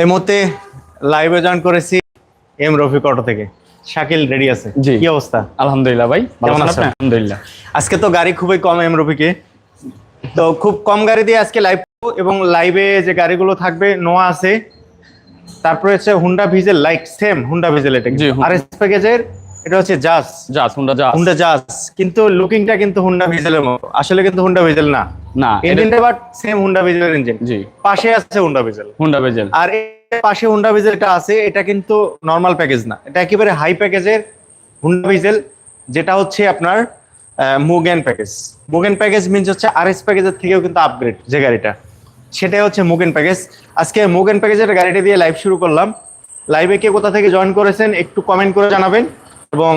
এই মুহূর্তে লাইভে জয়েন করেছি এম রফিক অটো থেকে। শাকিল রেডি আছে। জি। কি অবস্থা? আলহামদুলিল্লাহ ভাই কেমন আছেন? আছেন? আলহামদুলিল্লাহ। আজকে তো গাড়ি খুবই কম এম রফিকে। তো খুব কম গাড়ি দিয়ে আজকে লাইভ এবং লাইভে যে গাড়িগুলো থাকবে নোয়া আছে। তারপরে হচ্ছে Honda Vezel like same Honda Vezel এটা। আর এস প্যাকেজের এটা হচ্ছে জাস জাস হুন্ডা জাস হুন্ডা জাস কিন্তু লুকিংটা কিন্তু হুন্ডা ভিজেলের মতো। আসলে কিন্তু হুন্ডা ভিজেল না। না ইঞ্জিনটা বাট সেম হুন্ডা ভিজেলের ইঞ্জিন জি। পাশে আছে হুন্ডা ভিজেল হুন্ডা বেজেল আর পাশে হুন্ডা ভিজেল এটা আছে এটা কিন্তু নর্মাল প্যাকেজ না। এটা একেবারে হাই প্যাকেজের হুন্ডা ভিজেল যেটা হচ্ছে আপনার Mugen package Mugen package means হচ্ছে আরএস প্যাকেজের থেকেও কিন্তু আপগ্রেড যে গাড়িটা। সেটাই হচ্ছে মুগেন প্যাকেজ আজকে মুগেন প্যাকেজের গাড়িটা দিয়ে লাইভ শুরু করলাম। লাইভে কে কোথা থেকে জয়েন করেছেন একটু কমেন্ট করে জানাবেন। এবং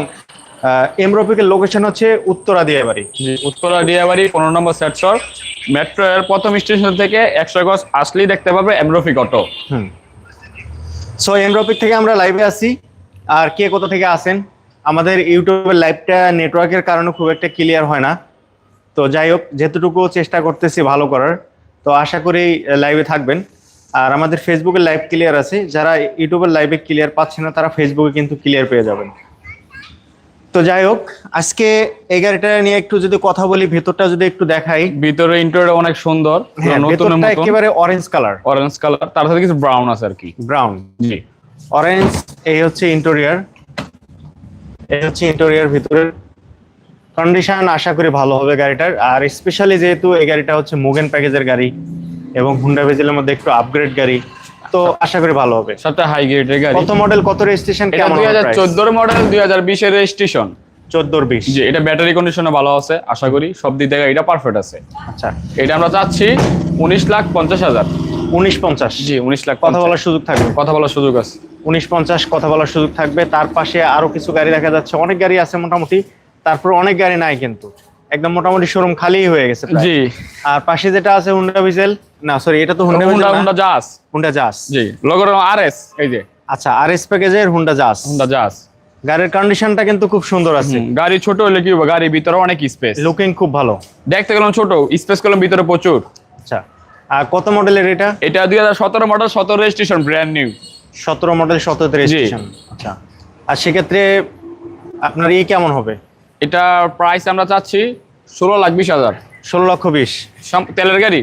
এমরোপিকের লোকেশন হচ্ছে উত্তরা দিয়াবাড়ি উত্তরা ডিয়াবাড়ি পনেরো নম্বর সেক্টর মেট্রো এর প্রথম স্টেশন থেকে একশো গজ আসলেই দেখতে পাবে এমরফিক অটো সো এমরোপিক থেকে আমরা লাইভে আসি আর কে কোথা থেকে আসেন? আমাদের ইউটিউবের লাইভটা নেটওয়ার্কের কারণে খুব একটা ক্লিয়ার হয় না। তো যাই হোক যেতটুকু চেষ্টা করতেছি ভালো করার। তো আশা করি লাইভে থাকবেন। আর আমাদের ফেসবুকে লাইভ ক্লিয়ার আছে। যারা ইউটিউবের লাইভে ক্লিয়ার পাচ্ছে না তারা ফেসবুকে কিন্তু ক্লিয়ার পেয়ে যাবেন। তো যাই হোক আজকে এই গাড়িটা নিয়ে একটু যদি কথা বলি ভেতরটা যদি একটু দেখাই। ভিতরে ইন্টেরিয়র অনেক সুন্দর হ্যাঁ একেবারে অরেঞ্জ কালার অরেঞ্জ কালার তার সাথে কিছু ব্রাউন আছে আর কি। ব্রাউন জি। অরেঞ্জ এই হচ্ছে ইন্টেরিয়ার এই হচ্ছে ইন্টেরিয়ার ভিতরের কন্ডিশন আশা করি ভালো হবে গাড়িটার। আর স্পেশালি যেহেতু এই গাড়িটা হচ্ছে মুগেন প্যাকেজের গাড়ি এবং হুন্ডা ভেজেলের মধ্যে একটু আপগ্রেড গাড়ি তো আশা করি ভালো হবে। সবটা হাই গ্রেডের গাড়ি। কত মডেল কত রেজিস্ট্রেশন কেমন দুই হাজার চোদ্দোর মডেল দুই হাজার বিশের রেজিস্ট্রেশন চোদ্দোর বিশ। জি এটা ব্যাটারি কন্ডিশনে ভালো আছে আশা করি। সব দিক থেকে এটা পারফেক্ট আছে। আচ্ছা। এটা আমরা চাচ্ছি উনিশ লাখ পঞ্চাশ হাজার। উনিশ পঞ্চাশ। জি উনিশ লাখ কথা বলার সুযোগ থাকবে। কথা বলার সুযোগ আছে। উনিশ পঞ্চাশ কথা বলার সুযোগ থাকবে। তার পাশে আরও কিছু গাড়ি দেখা যাচ্ছে। অনেক গাড়ি আছে মোটামুটি। তারপর অনেক গাড়ি নাই কিন্তু। একদম মোটামুটি শোরুম খালি হয়ে গেছে জি। আর পাশে যেটা আছে হুন্ডা ভিজেল না সরি এটা তো Honda Honda Vezel Honda Jazz Honda Jazz জি লগর আর এস এই যে। আচ্ছা আরএস প্যাকেজের হুন্ডা জাস হুন্ডা জাস গাড়ির কন্ডিশনটা কিন্তু খুব সুন্দর আছে। গাড়ি ছোট হলে কি হবে? গাড়ির ভিতরে অনেক স্পেস লুকিং খুব ভালো। দেখতে গেলাম ছোট স্পেস করলাম ভিতরে প্রচুর। আচ্ছা আর কত মডেলের এটা? এটা দুই হাজার সতেরো মডেল সতেরো রেজিস্ট্রেশন ব্র্যান্ড নিউ সতেরো মডেল সতেরো রেজিস্ট্রেশন আচ্ছা আর সেক্ষেত্রে আপনার ই কেমন হবে? এটা প্রাইস আমরা চাচ্ছি ষোলো লাখ বিশ হাজার। ষোলো লক্ষ বিশ। তেলের গাড়ি?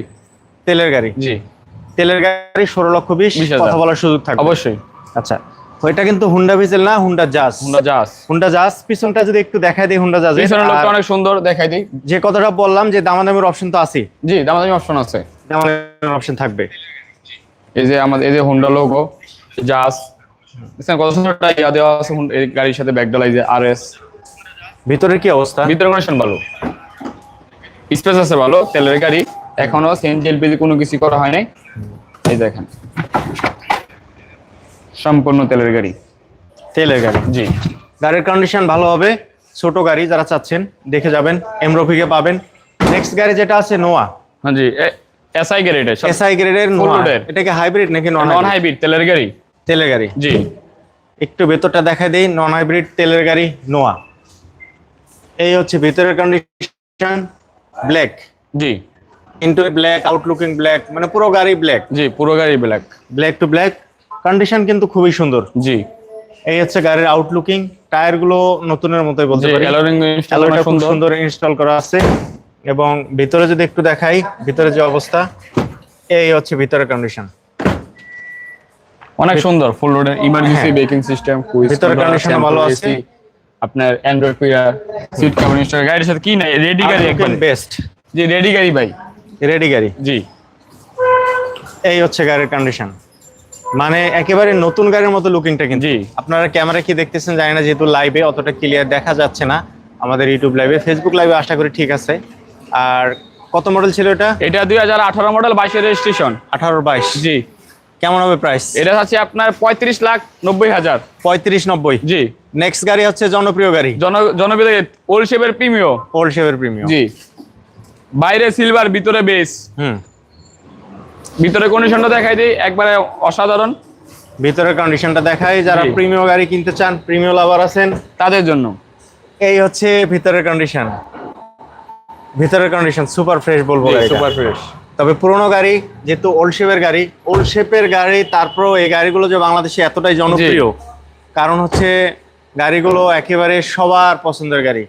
তেলের গাড়ি। জি। তেলের গাড়ি ষোলো লক্ষ বিশ 20,000 কথা বলার সুযোগ থাকবে। অবশ্যই। আচ্ছা ওইটা কিন্তু হুন্ডা ভিজেল না Honda Jazz Honda Jazz Honda Jazz পিছনটা যদি একটু দেখাই দিই হুন্ডা জাজ পিছনের লোকটা অনেক সুন্দর দেখাই দিই। যে কথাটা বললাম যে দামাদামের অপশন তো আছে জি দামাদামি অপশন আছে। দামাদামের অপশন থাকবে। এই যে আমাদের এই যে হুন্ডা লোগো জাস দেখছেন কত সুন্দরটা ইয়া দেওয়া আছে এই গাড়ির সাথে ব্যাকডালা এই যে আর এস ভিতরের কি অবস্থা? ভিতরে কন্ডিশন ভালো। স্পেস আছে ভালো তেলের গাড়ি। এখনও সিএনজি এলপিজি কোনো কিছু করা হয় নাই। এই দেখেন। সম্পূর্ণ তেলের গাড়ি। তেলের গাড়ি? জি। গাড়ির কন্ডিশন ভালো হবে। ছোট গাড়ি যারা চাচ্ছেন দেখে যাবেন। এমরোপিকে পাবেন। নেক্সট গাড়ি যেটা আছে নোয়া হ্যাঁ জি। এসআই এটা এসআই গ্রেডের নোয়া। এটা কি হাইব্রিড নাকি নন নন হাইব্রিড তেলের গাড়ি। তেলের গাড়ি। জি। একটু ভেতরটা দেখাই দেই। নন হাইব্রিড তেলের গাড়ি নোয়া এই হচ্ছে ভিতরের কন্ডিশন ব্ল্যাক জি। ইন্টু ব্ল্যাক আউটলুকিং ব্ল্যাক মানে পুরো গাড়ি ব্ল্যাক জি পুরো গাড়ি black black to black condition কিন্তু খুবই সুন্দর। জি। এই হচ্ছে গাড়ির আউটলুকিং টায়ারগুলো নতুনের মতোই বলতে পারি। সুন্দর। ইনস্টল করা আছে। এবং ভিতরে যদি একটু দেখাই ভিতরে যে অবস্থা এই হচ্ছে ভিতরের কন্ডিশন অনেক সুন্দর ফুল রোডের ইমার্জেন্সি। ব্রেকিং সিস্টেম কুইজ ভিতরে condition ভালো আছে। আপনার android player seat cover install গাড়ির সাথে কি নাই রেডি গাড়ি একবার। বেস্ট জি রেডি গাড়ি ভাই। রেডি গাড়ি। জি। এই হচ্ছে গাড়ির কন্ডিশন মানে একেবারে নতুন গাড়ির মতো লুকিংটা কিন্তু। জি। আপনারা ক্যামেরা কি দেখতেছেন জানি না যেহেতু লাইভে অতটা ক্লিয়ার দেখা যাচ্ছে না আমাদের ইউটিউব লাইভে ফেসবুক লাইভে আশা করি ঠিক আছে। আর কত মডেল ছিল এটা? এটা দুই হাজার আঠারো মডেল বাইশের রেজিস্ট্রেশন আঠারো বাইশ। জি। কেমন হবে প্রাইস এটা আছে আপনার পঁয়ত্রিশ লাখ নব্বই হাজার। পঁয়ত্রিশ নব্বই। জি। নেক্সট গাড়ি হচ্ছে জনপ্রিয় গাড়ি। জন জনবিদ ওল্ড শেপের প্রিমিও ওল্ড শেভের প্রিমিয়াম জি। বাইরে সিলভার ভিতরে বেস হুম। ভিতরে কন্ডিশনটা দেখাই দিই একবারে অসাধারণ। ভিতরের কন্ডিশনটা দেখাই যারা জি। প্রিমিয়াম গাড়ি কিনতে চান প্রিমিয়াম লাভার আছেন তাদের জন্য। এই হচ্ছে ভিতরের কন্ডিশন ভিতরের কন্ডিশন সুপার ফ্রেশ বলব। সুপার ফ্রেশ তবে পুরোনো গাড়ি যেহেতু ওল্ড শেপের গাড়ি ওল্ড শেপের গাড়ি তারপরেও এই গাড়িগুলো যে বাংলাদেশে এতটাই জনপ্রিয় কারণ হচ্ছে গাড়িগুলো একেবারে সবার পছন্দের গাড়ি।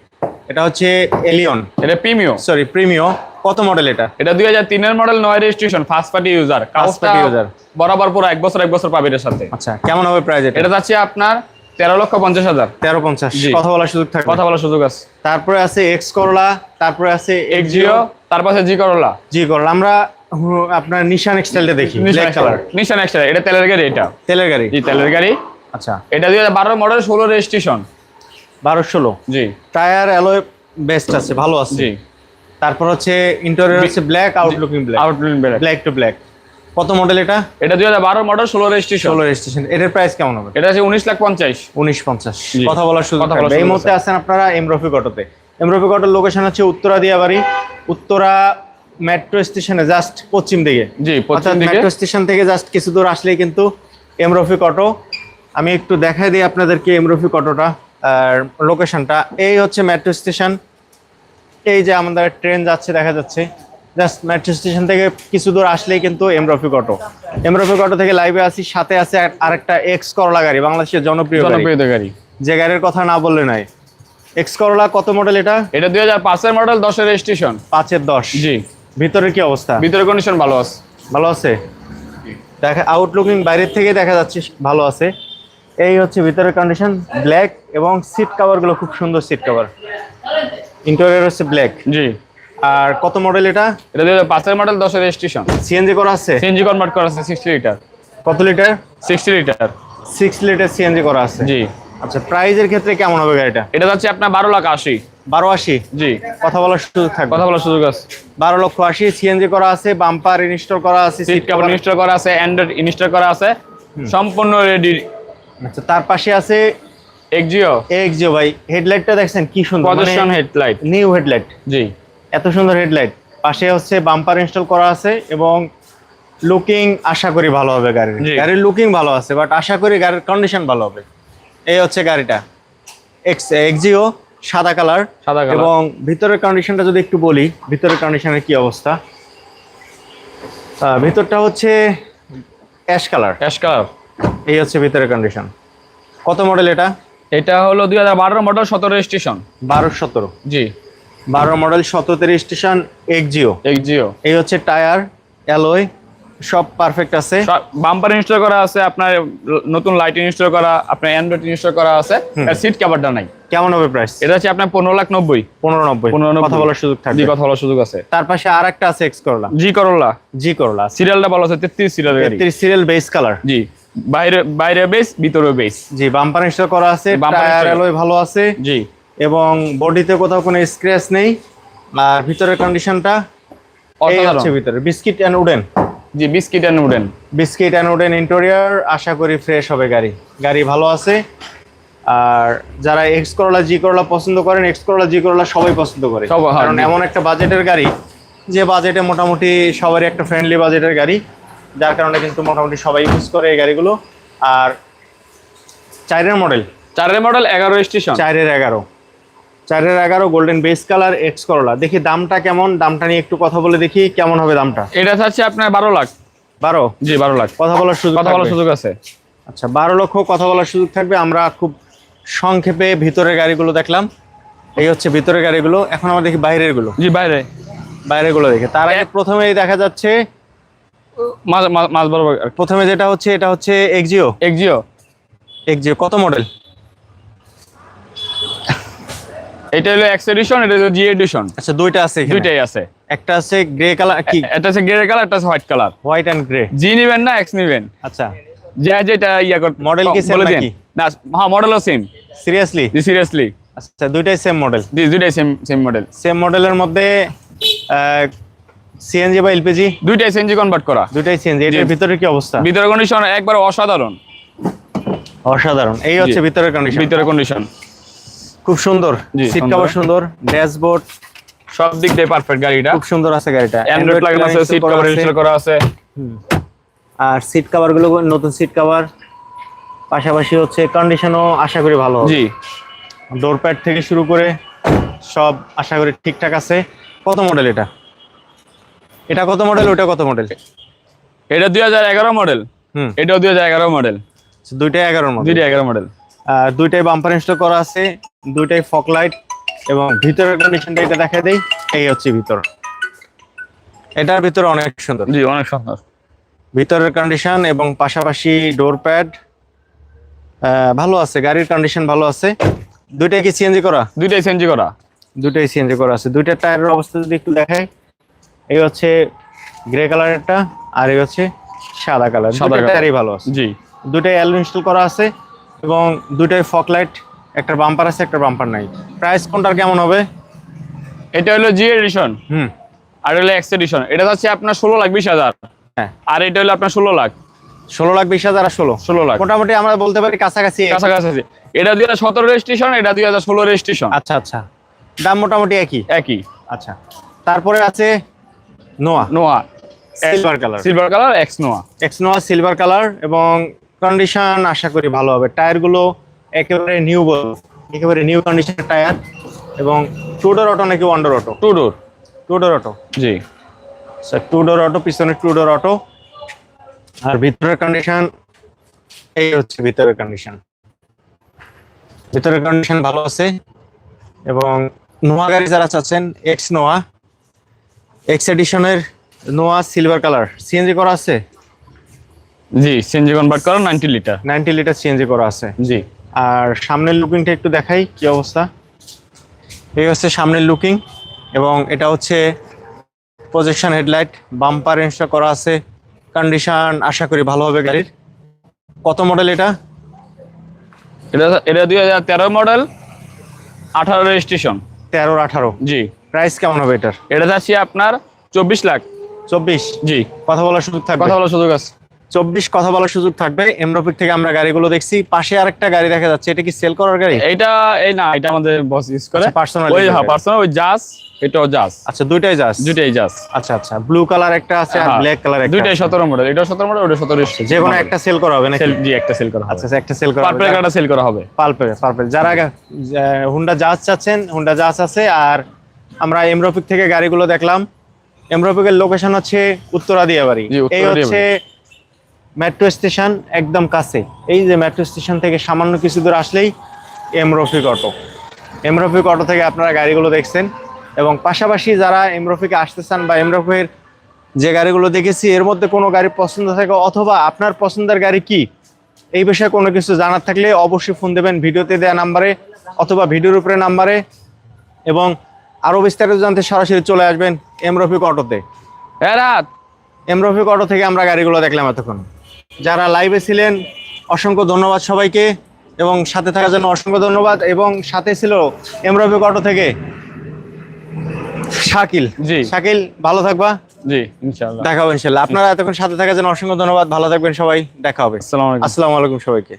এটা হচ্ছে এলিয়ন এটা প্রিমিয়ম সরি প্রিমিও কত মডেল এটা? এটা দুই হাজার তিনের মডেল নয় registration first party user first party user বরাবর পুরো এক বছর এক বছর পাবে এটার সাথে। আচ্ছা কেমন হবে প্রাইস এটা? এটা যাচ্ছে আপনার তেরো লক্ষ পঞ্চাশ হাজার। তেরো পঞ্চাশ। কথা বলার সুযোগ থাকবে। কথা বলার সুযোগ আছে। তারপরে আছে এক্স করলা তারপরে আছে এক্সিও তার পাশে জি করোলা জি করলা আমরা আপনার নিশান এক্সটাইলটা দেখি ব্ল্যাক কালার নিশান এক্সট্রা এটা তেলের গাড়ি এটা। তেলের গাড়ি। জি তেলের গাড়ি। আচ্ছা। এটা দুই হাজার বারো মডেল ষোলো রেজিস্ট্রেশন বারো ষোলো। জি। টায়ার অ্যালয় বেস্ট আছে ভালো আছে। জি। তারপর হচ্ছে ইন্টেরিয়র হচ্ছে black outlooking black outlook black to black কত মডেল এটা? এটা দুই হাজার বারো মডেল ষোলো রেজিস্ট্রেশন ষোলো রেজিস্ট্রেশন এটার প্রাইস কেমন হবে? এটা আছে উনিশ লাখ পঞ্চাশ। উনিশ পঞ্চাশ। কথা বলার সুযোগ এই মুহূর্তে আছেন আপনারা এমরফি অটোতে এমরফি অটোর লোকেশন হচ্ছে উত্তরা দিয়াবাড়ি। উত্তরা মেট্রো স্টেশনে জাস্ট পশ্চিম দিকে। জি অর্থাৎ পশ্চিম দিকে। মেট্রো স্টেশন থেকে জাস্ট কিছু দূর আসলেই কিন্তু এমরফিক অটো আমি একটু দেখাই দিই আপনাদেরকে এমরফিক অটোটা আর লোকেশনটা এই হচ্ছে মেট্রো স্টেশন এই যে আমাদের ট্রেন যাচ্ছে দেখা যাচ্ছে। জাস্ট মেট্রো স্টেশন থেকে কিছু দূর আসলেই কিন্তু এমরফিক অটো এমরফিক অটো থেকে লাইভে আসি সাথে আছে আরেকটা এক্স করলা গাড়ি বাংলাদেশের জনপ্রিয় গাড়ি। জনপ্রিয় গাড়ি। যে গাড়ির কথা না বললে নাই। এক্স করলা কত মডেল এটা? এটা দুই হাজার পাঁচের মডেল দশের রেজিস্ট্রেশন পাঁচের দশ। জি। ভিতরের কি অবস্থা? ভিতরে কন্ডিশন ভালো আছে। ভালো আছে? দেখা আউটলুকিং বাইরের থেকে দেখা যাচ্ছে ভালো আছে। এই হচ্ছে ভিতরের কন্ডিশন ব্ল্যাক এবং সিটগুলো খুব সুন্দর সিট কভার ইন্টেরিয়র হচ্ছে ব্ল্যাক জি। আর কত মডেল এটা? এটা দুই হাজার পাঁচের মডেল দশের রেজিস্ট্রেশন সিএনজি করা আছে? সিএনজি কনভার্ট করা আছে সিক্সটি লিটার কত litre sixty litre six litre CNG করা আছে। জি। আচ্ছা প্রাইজের ক্ষেত্রে কেমন হবে গাড়িটা? এটা যাচ্ছে আপনার বারো লাখ আশি। বারো আশি? জি। কথা বলার সুযোগ থাকবে। কথা বলার সুযোগ আছে। বারো লক্ষ আশি সিএনজি করা আছে বাম্পার ইনস্টল করা আছে সিট কাভার ইনস্টল করা আছে অ্যান্ড্রয়েড ইনস্টল করা আছে সম্পূর্ণ রেডি আচ্ছা তার পাশে আছে এক্সিও এক্সিও ভাই। হেডলাইটটা দেখছেন কি সুন্দর পজিশন হেডলাইট নিউ হেডলাইট জি। এত সুন্দর হেডলাইট। পাশে হচ্ছে বাম্পার ইনস্টল করা আছে এবং লুকিং আশা করি ভালো হবে গাড়ির। গাড়ির লুকিং ভালো আছে বাট আশা করি গাড়ির কন্ডিশন ভালো হবে। এই হচ্ছে গাড়িটা। এক্স এক্সিও সাদা কালার সাদা এবং ভিতরের কন্ডিশনটা যদি একটু বলি ভিতরের কন্ডিশনের কি অবস্থা? ভিতরটা হচ্ছে অ্যাশ কালার ক্যাশ কালার এই হচ্ছে ভিতরের কন্ডিশন কত মডেল এটা? এটা হলো দুই হাজার বারো মডেল সতেরো রেজিস্ট্রেশন। বারো সতেরো। জি। বারো মডেল সতেরো স্টেশন এক্সিও এক্সিও এই হচ্ছে টায়ার অ্যালয় সব পারফেক্ট আছে। বাম্পার ইনস্টল করা আছে আপনার নতুন লাইট ইনস্টল করা আপনার অ্যান্ড্রয়েড ইনস্টল করা আছে সিট কাভারটা নাই। কেমন হবে প্রাইস এটা হচ্ছে আপনার পনেরো লাখ নব্বই। পনেরো নব্বই। পনেরো। কথা বলার সুযোগ থাকবে। কথা বলার সুযোগ আছে। তার পাশে আর একটা আছে এক্স করলা জি করলা জি করলা সিরিয়ালটা ভালো আছে তেত্রিশ সিরিয়াল গাড়ি। সিরিয়াল বেস কালার জি বাইরে বাইরে বেস ভিতরে বেস জি বাম্পার ইনস্টল করা আছে টায়ার ভালো আছে। জি। এবং বডিতে কোথাও কোনো স্ক্র্যাচ নেই আর ভিতরের কন্ডিশনটা এই হচ্ছে ভিতরে। Biscuit and wooden G biscuit and wooden biscuit and wooden interior আশা করি ফ্রেশ হবে গাড়ি। গাড়ি ভালো আছে। আর যারা এক্স করলা জি করলা পছন্দ করেন এক্স করলা জি করলা সবাই পছন্দ করে। কারণ এমন একটা বাজেটের গাড়ি যে বাজেটে মোটামুটি সবারই একটা ফ্রেন্ডলি বাজেটের গাড়ি। যার কারণে কিন্তু মোটামুটি সবাই ইউজ করে এই গাড়িগুলো। আর চারের মডেল চারের মডেল এগারো স্টেশন চারের এগারো। চারের এগারো golden base colour X Corolla দেখি দামটা কেমন? দামটা নিয়ে একটু কথা বলে দেখি কেমন হবে দামটা। এটা থাকছে আপনার বারো লাখ। বারো? জি বারো লাখ। কথা বলার সুযোগ কথা বলার সুযোগ আছে। আচ্ছা বারো লক্ষ কথা বলার সুযোগ থাকবে। আমরা খুব সংক্ষেপে ভিতরের গাড়িগুলো দেখলাম। এই হচ্ছে ভিতরের গাড়িগুলো। এখন আমরা দেখি বাইরেরগুলো জি বাইরে। বাইরেরগুলো দেখি। তার আগে প্রথমেই দেখা যাচ্ছে মাঝ বরাবর প্রথমে যেটা হচ্ছে এটা হচ্ছে এক্সিও এক্সিও এক্সিও কত মডেল এটা হলো এক্স এডিশন এটা হলো জি এডিশন আচ্ছা দুইটা আছে এখানে। দুইটাই আছে। একটা আছে গ্রে কালার কি? এটা হচ্ছে গ্রে কালার একটা হচ্ছে white colour white and grey জি নিবেন না এক্স নিবেন। আচ্ছা। যে যেটা ইয়া কর Model কি দিন। নাকি? না হ্যাঁ মডেলও সেম সিরিয়াসলি জি সিরিয়াসলি আচ্ছা দুইটাই সেম মডেল জি দুইটাই সেম সেম মডেল সেম মডেলের মধ্যে সিএনজি বা এলপিজি দুইটাই সিএনজি কনভার্ট করা। দুইটাই সিএনজি এর ভিতরে কি অবস্থা? ভিতরে কন্ডিশন একবার অসাধারণ। অসাধারণ। এই হচ্ছে ভিতরের কন্ডিশন ভিতরে কন্ডিশন খুব সুন্দর সিট। কভার সুন্দর। ড্যাশবোর্ড সব দিক দিয়ে পারফেক্ট গাড়িটা। খুব সুন্দর আছে গাড়িটা। অ্যান্ড্রয়েড লাগানো আছে সিট কভার ইনস্টল করা আছে। আর সিট কভারগুলো নতুন সিট কভার পাশাপাশি হচ্ছে কন্ডিশনও আশা করি ভালো জি। ডোর প্যাড থেকে শুরু করে সব আশা করি ঠিকঠাক আছে। কত মডেল এটা? এটা কত মডেল ওটা কত মডেল এটা দুই হাজার এগারো মডেল হুম। এটাও দুই হাজার এগারো মডেল দুইটাই এগারোর মডেল দুইটা এগারো মডেল আর দুইটাই বাম্পার ইনস্টল করা আছে। দুইটাই ফক লাইট এবং ভিতরের কন্ডিশনটা এটা দেখা দেই এই হচ্ছে ভিতর। এটার ভিতরে অনেক সুন্দর। জি অনেক সুন্দর। ভিতরের কন্ডিশন এবং পাশাপাশি ডোর প্যাড ভালো আছে গাড়ির কন্ডিশন ভালো আছে। দুইটাই কি সিএনজি করা? দুইটাই চেঞ্জ করা। দুইটাই সিএনজি করা আছে। দুইটা টায়ারের অবস্থা যদি একটু দেখাই এই হচ্ছে গ্রে কালারেরটা আর এই হচ্ছে সাদা কালার সাদা সাদা টায়ারই ভালো আছে। জি। দুটাই অ্যালো ইনস্টল করা আছে এবং দুটাই ফক লাইট একটা বাম্পার আছে একটা বাম্পার নাই। প্রাইস কোনটার কেমন হবে? এটা হলো জি এডিশন হুম। আর হলো এক্স এডিশন এটা হচ্ছে আপনার ষোলো লাখ বিশ হাজার। হ্যাঁ। আর এটা হলো আপনার ষোলো লাখ। ষোলো লাখ বিশ হাজার আর ষোলো। ষোলো লাখ। মোটামুটি আমরা বলতে পারি কাছাকাছি। কাছাকাছি। এটা দুই হাজার সতেরো রেজিস্ট্রেশন এটা দুই হাজার ষোলো রেজিস্ট্রেশন আচ্ছা আচ্ছা। দাম মোটামুটি একই? একই। আচ্ছা। তারপরে আছে Noah Noah silver colour silver colour X Noah X Noah silver colour এবং কন্ডিশন আশা করি ভালো হবে। টায়ারগুলো একেবারে নিউ বল একেবারে নিউ কন্ডিশনের টায়ার এবং টু ডোর অটো নাকি one door auto two door two door auto জি। স্যার টু ডোর অটো পিছনে টু ডোর অটো আর ভিতরের কন্ডিশন এই হচ্ছে ভিতরের কন্ডিশন ভিতরের কন্ডিশন ভালো আছে এবং নোয়া গাড়ি যারা চাচ্ছেন এক্স নোয়া। এক্স এডিশনের নোয়া সিলভার কালার সিএনজি করা আছে? জি সিএনজি কনভার্ট করা ninety litre ninety litre CNG করা আছে। জি। আর সামনের লুকিংটা একটু দেখাই কি অবস্থা? এই হচ্ছে সামনের লুকিং এবং এটা হচ্ছে প্রজেকশন হেডলাইট বাম্পার ইনস্টল করা আছে। কন্ডিশন আশা করি ভালো হবে গাড়ির। কত মডেল এটা? এটা এটা দুই হাজার তেরো মডেল আঠারো রেজিস্ট্রেশন তেরো আঠারো। জি। প্রাইস কেমন হবে এটার? এটা যাচ্ছে আপনার চব্বিশ লাখ। চব্বিশ? জি। কথা বলার সুযোগ থাকবে। কথা বলার সুযোগ আছে। চব্বিশ কথা বলার সুযোগ থাকবে। এমরোপিক থেকে আমরা গাড়িগুলো দেখছি। পাশে আরেকটা গাড়ি দেখা যাচ্ছে। এটা কি সেল করার গাড়ি? এটা এই না এটা আমাদের বস ইউজ করে। আচ্ছা, personal ওই হ্যাঁ পার্সোনাল ওই জাস এটাও জাস আচ্ছা দুইটাই যাস দুইটাই জাস আচ্ছা আচ্ছা ব্লু কালার একটা আছে আর ব্ল্যাক কালার একটা দুইটাই আছে। সতেরো মডেল এটা সতেরো মডেল ওটা সতেরো যে কোনো একটা সেল করা হবে নাকি? জি একটা সেল করা হবে। আচ্ছা আচ্ছা, একটা সেল করা হবে। পার্পল কার্ডটা সেল করা হবে। পালপে পালপে যারা হুন্ডা জাহাজ চাচ্ছেন হুন্ডা জাহাজ আছে। আর আমরা এমরোপিক থেকে গাড়িগুলো দেখলাম। এমরোপিকের লোকেশন হচ্ছে উত্তরা দিয়াবাড়ি এই হচ্ছে মেট্রো স্টেশন একদম কাছে। এই যে মেট্রো স্টেশন থেকে সামান্য কিছু দূর আসলেই এমরফিক অটো। এমরফিক অটো থেকে আপনারা গাড়িগুলো দেখছেন এবং পাশাপাশি যারা এমরফিকে আসতে চান বা এমরফিকের যে গাড়িগুলো দেখেছি এর মধ্যে কোনো গাড়ি পছন্দ থাকে অথবা আপনার পছন্দের গাড়ি কি? এই বিষয়ে কোনো কিছু জানার থাকলে অবশ্যই ফোন দেবেন ভিডিওতে দেওয়া নাম্বারে অথবা ভিডিওর উপরে নাম্বারে এবং আরও বিস্তারিত জানতে সরাসরি চলে আসবেন এমরফিক অটোতে। হ্যাঁ রাত। এমরফিক অটো থেকে আমরা গাড়িগুলো দেখলাম এতক্ষণ। যারা লাইভে ছিলেন অসংখ্য ধন্যবাদ সবাইকে এবং সাথে থাকার জন্য অসংখ্য ধন্যবাদ এবং সাথে ছিল এমরবি অটো থেকে শাকিল। জি। শাকিল ভালো থাকবা। জি ইনশাআল্লাহ। দেখা হবে ইনশাল্লাহ আপনারা এতক্ষণ সাথে থাকার জন্য অসংখ্য ধন্যবাদ। ভালো থাকবেন সবাই। দেখা হবে। আসসালামু আলাইকুম। আসসালামু আলাইকুম সবাইকে।